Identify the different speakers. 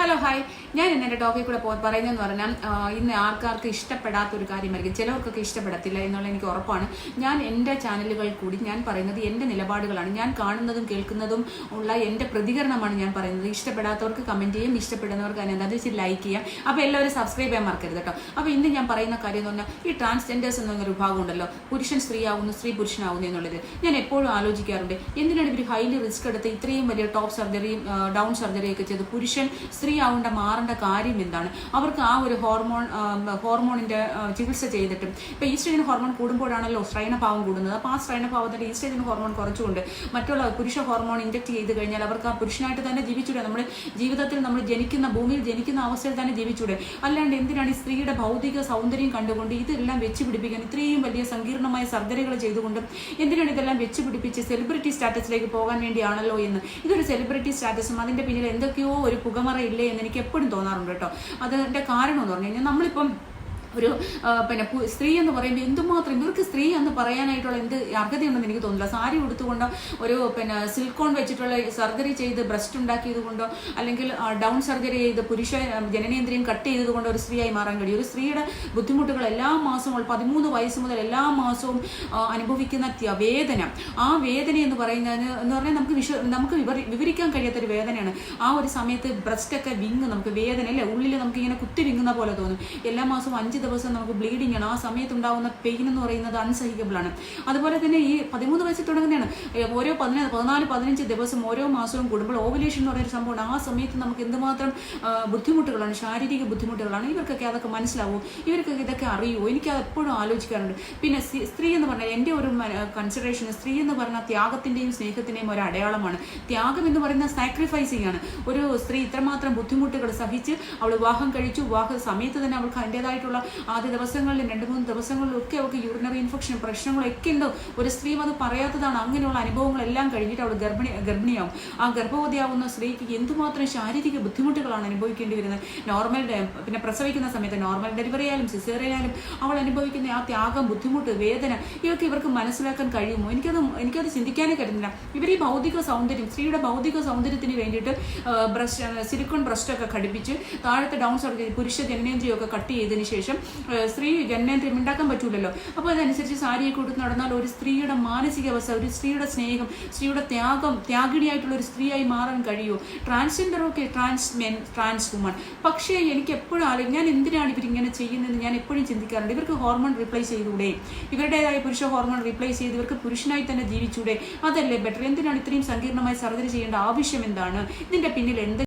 Speaker 1: Hello hi ഞാൻ ഇന്ന് എന്റെ ടോപ്പിൽ കൂടെ പോ- പറയുന്നതെന്ന് പറഞ്ഞാൽ ഇന്ന് ആൾക്കാർക്ക് ഇഷ്ടപ്പെടാത്ത ഒരു കാര്യമായിരിക്കും. ചിലവർക്കൊക്കെ ഇഷ്ടപ്പെടത്തില്ല എന്നുള്ള എനിക്ക് ഉറപ്പാണ്. ഞാൻ എന്റെ ചാനലുകൾ കൂടി ഞാൻ പറയുന്നത് എന്റെ നിലപാടുകളാണ്. ഞാൻ കാണുന്നതും കേൾക്കുന്നതും ഉള്ള എന്റെ പ്രതികരണമാണ് ഞാൻ പറയുന്നത്. ഇഷ്ടപ്പെടാത്തവർക്ക് കമന്റ് ചെയ്യും ഇഷ്ടപ്പെടുന്നവർക്ക് അതിനെ എന്താ വെച്ച് ലൈക്ക് ചെയ്യാം. അപ്പോൾ എല്ലാവരും സബ്സ്ക്രൈബ് ചെയ്യാൻ മറക്കരുത് കേട്ടോ. അപ്പോൾ ഇന്ന് ഞാൻ പറയുന്ന കാര്യം എന്ന് പറഞ്ഞാൽ ഈ ട്രാൻസ്ജെൻഡേഴ്സ് എന്നൊരു വിഭാഗം ഉണ്ടല്ലോ. പുരുഷൻ സ്ത്രീ ആവുന്നു സ്ത്രീ പുരുഷനാവുന്നു എന്നുള്ളത്. ഞാൻ എപ്പോഴും ആലോചിക്കാറുണ്ട് എന്തിനാണ് ഇവർ ഹൈലി റിസ്ക് എടുത്ത് ഇത്രയും വലിയ ടോപ്പ് സർജറിയും ഡൗൺ സർജറിയൊക്കെ ചെയ്ത് പുരുഷൻ സ്ത്രീ ആവേണ്ട മാറേണ്ട കാര്യം എന്താണ്? അവർക്ക് ആ ഒരു ഹോർമോൺ ഹോർമോണിന്റെ ചികിത്സ ചെയ്തിട്ടും. ഇപ്പൊ ഈസ്ട്രജൻ ഹോർമോൺ കൂടുമ്പോഴാണല്ലോ സ്ത്രൈണഭാവം കൂടുന്നത്. അപ്പോൾ ആ സ്ത്രൈണഭാവത്തിന്റെ ഈസ്ട്രജൻ ഹോർമോൺ കുറച്ചുകൊണ്ട് മറ്റുള്ള പുരുഷ ഹോർമോൺ ഇൻജക്ട് ചെയ്ത് കഴിഞ്ഞാൽ അവർക്ക് ആ പുരുഷനായിട്ട് തന്നെ ജീവിച്ചൂടെ. നമ്മൾ ജീവിതത്തിൽ നമ്മൾ ജനിക്കുന്ന ഭൂമിയിൽ ജനിക്കുന്ന അവസ്ഥയിൽ തന്നെ ജീവിച്ചൂടെ. അല്ലാണ്ട് എന്തിനാണ് ഈ സ്ത്രീയുടെ ഭൗതിക സൗന്ദര്യം കണ്ടുകൊണ്ട് ഇതെല്ലാം വെച്ച് പിടിപ്പിക്കാൻ ഇത്രയും വലിയ സങ്കീർണമായ സർജറികൾ ചെയ്തുകൊണ്ട് എന്തിനാണ് ഇതെല്ലാം വെച്ച് പിടിപ്പിച്ച് സെലിബ്രിറ്റി സ്റ്റാറ്റസിലേക്ക് പോകാൻ വേണ്ടിയാണല്ലോ എന്ന്? ഇതൊരു സെലിബ്രിറ്റി സ്റ്റാറ്റസും അതിന്റെ പിന്നിൽ എന്തൊക്കെയോ ഒരു പുകമറ ഇല്ലേ എന്ന് എനിക്ക് എപ്പോഴും തോന്നാറുണ്ട് കേട്ടോ. അതിന്റെ കാരണം എന്ന് പറഞ്ഞു കഴിഞ്ഞാൽ നമ്മളിപ്പം ഒരു പിന്നെ സ്ത്രീ എന്ന് പറയുമ്പോൾ എന്തുമാത്രം ഇവർക്ക് സ്ത്രീ എന്ന് പറയാനായിട്ടുള്ള എന്ത് അർഹതയുണ്ടെന്ന് എനിക്ക് തോന്നുന്നില്ല. സാരി ഉടുത്തുകൊണ്ടോ ഒരു പിന്നെ സിൽക്കോൺ വെച്ചിട്ടുള്ള സർജറി ചെയ്ത് ബ്രസ്റ്റ് ഉണ്ടാക്കിയത് കൊണ്ടോ അല്ലെങ്കിൽ ഡൗൺ സർജറി ചെയ്ത് പുരുഷ ജനനേന്ദ്രിയം കട്ട് ചെയ്തത് കൊണ്ടോ ഒരു സ്ത്രീയായി മാറാൻ കഴിയും. ഒരു സ്ത്രീയുടെ ബുദ്ധിമുട്ടുകൾ എല്ലാ മാസവും പതിമൂന്ന് വയസ്സ് മുതൽ എല്ലാ മാസവും അനുഭവിക്കുന്ന വേദന. ആ വേദന എന്ന് പറയുന്നതിന് എന്ന് പറഞ്ഞാൽ നമുക്ക് വിശ്വ നമുക്ക് വിവരിക്കാൻ കഴിയാത്ത ഒരു വേദനയാണ്. ആ ഒരു സമയത്ത് ബ്രസ്റ്റ് ഒക്കെ വിങ്ങ് നമുക്ക് വേദന അല്ലേ? ഉള്ളിൽ നമുക്ക് ഇങ്ങനെ കുത്തി വിങ്ങുന്ന പോലെ തോന്നും. എല്ലാ മാസവും അഞ്ച് ദിവസം നമുക്ക് ബ്ലീഡിംഗ് ആണ്. ആ സമയത്ത് ഉണ്ടാകുന്ന പെയിൻ എന്ന് പറയുന്നത് അൺസഹിക്കബിൾ ആണ്. അതുപോലെ തന്നെ ഈ പതിമൂന്ന് വയസ്സിൽ തുടങ്ങുന്നതാണ്. ഓരോ പതിനാല് പതിനാല് പതിനഞ്ച് ദിവസം ഓരോ മാസവും കൂടുമ്പോൾ ഓവുലേഷൻ എന്ന് പറയുന്ന സംഭവമാണ്. ആ സമയത്ത് നമുക്ക് എന്തുമാത്രം ബുദ്ധിമുട്ടുകളാണ് ശാരീരിക ബുദ്ധിമുട്ടുകളാണ് ഇവർക്കൊക്കെ അതൊക്കെ മനസ്സിലാവും? ഇവർക്കൊക്കെ ഇതൊക്കെ അറിയുമോ എനിക്ക് എപ്പോഴും ആലോചിക്കാറുണ്ട്. പിന്നെ സ്ത്രീ എന്ന് പറഞ്ഞാൽ എന്റെ ഒരു കൺസിഡറേഷൻ സ്ത്രീ എന്ന് പറഞ്ഞാൽ ത്യാഗത്തിന്റെയും സ്നേഹത്തിന്റെയും ഒരു അടയാളമാണ്. ത്യാഗം എന്ന് പറയുന്ന സാക്രിഫൈസിങ് ആണ്. ഒരു സ്ത്രീ ഇത്രമാത്രം ബുദ്ധിമുട്ടുകൾ സഹിച്ച് അവൾ വിവാഹം കഴിച്ചു. വിവാഹ സമയത്ത് തന്നെ അവൾക്ക് അതിന്റെതായിട്ടുള്ള ആദ്യ ദിവസങ്ങളിലും രണ്ട് മൂന്ന് ദിവസങ്ങളിലും ഒക്കെ അവൾക്ക് യൂറിനറി ഇൻഫെക്ഷൻ പ്രശ്നങ്ങളൊക്കെ ഉണ്ടോ. ഒരു സ്ത്രീ അത് പറയാത്തതാണ്. അങ്ങനെയുള്ള അനുഭവങ്ങളെല്ലാം കഴിഞ്ഞിട്ട് അവൾ ഗർഭിണി ഗർഭിണിയാവും. ആ ഗർഭവതിയാവുന്ന സ്ത്രീക്ക് എന്തുമാത്രം ശാരീരിക ബുദ്ധിമുട്ടുകളാണ് അനുഭവിക്കേണ്ടി വരുന്നത്? നോർമൽ പിന്നെ പ്രസവിക്കുന്ന സമയത്ത് നോർമൽ ഡെലിവറി ആയാലും സിസേറിയൻ ആയാലും അവൾ അനുഭവിക്കുന്ന ആ ത്യാഗം ബുദ്ധിമുട്ട് വേദന ഇതൊക്കെ ഇവർക്ക് മനസ്സിലാക്കാൻ കഴിയുമോ? എനിക്കത് എനിക്കത് ചിന്തിക്കാനേ കഴിയുന്നില്ല. ഇവർ ഈ ഭൗതിക സൗന്ദര്യം സ്ത്രീയുടെ ഭൗതിക സൗന്ദര്യത്തിന് വേണ്ടിയിട്ട് ബ്രസ്റ്റ് സിലിക്കോൺ ബ്രസ്റ്റൊക്കെ ഘടിപ്പിച്ച് താഴത്തെ ഡൗൺ സർജറി പുരുഷ ജനനേന്ദ്രിയൊക്കെ കട്ട് ചെയ്തതിന് ശേഷം സ്ത്രീ ജനനേന്ദ്രിയം ഉണ്ടാക്കാൻ പറ്റൂലല്ലോ. അപ്പോൾ അതനുസരിച്ച് സാരിയൊക്കെ കൊടുത്ത് നടന്നാൽ ഒരു സ്ത്രീയുടെ മാനസികാവസ്ഥ ഒരു സ്ത്രീയുടെ സ്നേഹം സ്ത്രീയുടെ ത്യാഗം ത്യാഗിണിയായിട്ടുള്ള ഒരു സ്ത്രീയായി മാറാൻ കഴിയുമോ ട്രാൻസ്ജെൻഡർ ഒക്കെ ട്രാൻസ് മെൻ ട്രാൻസ് വുമൺ പക്ഷേ എനിക്ക് എപ്പോഴും ആളെ ഞാൻ എന്തിനാണ് ഇവരിങ്ങനെ ചെയ്യുന്നതെന്ന് ഞാൻ എപ്പോഴും ചിന്തിക്കാറുണ്ട്. ഇവർക്ക് ഹോർമോൺ റീപ്ലേസ് ചെയ്തുകൂടെ? ഇവരുടേതായ പുരുഷ ഹോർമോൺ റീപ്ലേസ് ചെയ്ത് ഇവർക്ക് പുരുഷനായി തന്നെ ജീവിച്ചൂടെ? അതല്ലേ ബെറ്റർ എന്തിനാണ് ഇത്രയും സങ്കീർണമായി സർജറി ചെയ്യേണ്ട ആവശ്യം എന്താണ്? ഇതിന്റെ പിന്നിൽ എന്ത്